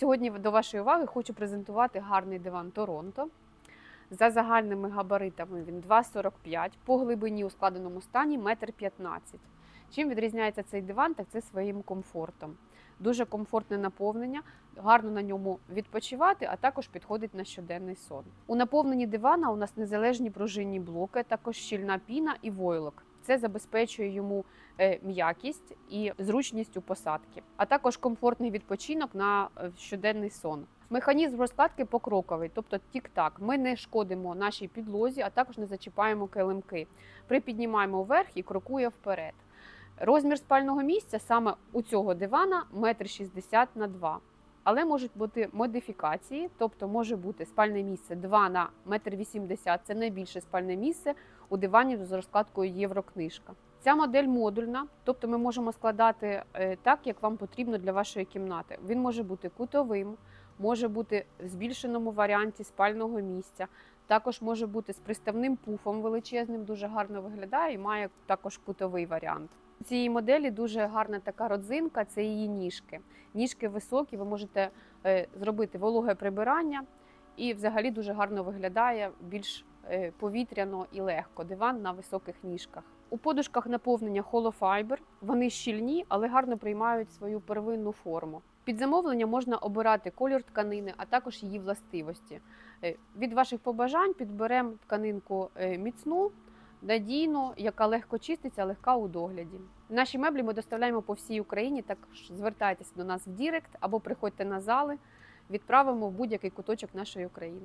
Сьогодні до вашої уваги хочу презентувати гарний диван Торонто. За загальними габаритами він 2,45, по глибині у складеному стані 1,15 м. Чим відрізняється цей диван, так це своїм комфортом. Дуже комфортне наповнення, гарно на ньому відпочивати, а також підходить на щоденний сон. У наповненні дивана у нас незалежні пружинні блоки, також щільна піна і войлок. Це забезпечує йому е, м'якість і зручність у посадки, а також комфортний відпочинок на е, щоденний сон. Механізм розкладки покроковий, тобто тік-так. Ми не шкодимо нашій підлозі, а також не зачіпаємо килимки. Припіднімаємо вверх і крокує вперед. Розмір спального місця саме у цього дивана 1,60 м на 2 але можуть бути модифікації, тобто може бути спальне місце 2 на 1,80 м, це найбільше спальне місце у дивані з розкладкою Єврокнижка. Ця модель модульна, тобто ми можемо складати е, так, як вам потрібно для вашої кімнати. Він може бути кутовим, може бути в збільшеному варіанті спального місця. Також може бути з приставним пуфом величезним, дуже гарно виглядає і має також кутовий варіант. Цієї моделі дуже гарна така родзинка це її ніжки. Ніжки високі, ви можете е, зробити вологе прибирання і взагалі дуже гарно виглядає більш е, повітряно і легко. Диван на високих ніжках. У подушках наповнення Holofiber. Вони щільні, але гарно приймають свою первинну форму. Під замовлення можна обирати колір тканини, а також її властивості. Е, Від ваших побажань підберемо тканинку міцну, надійну, яка легко чиститься, легка у догляді. Наші меблі ми доставляємо по всій Україні. Так звертайтеся до нас в Дірект або приходьте на зали. Відправимо в будь-який куточок нашої України.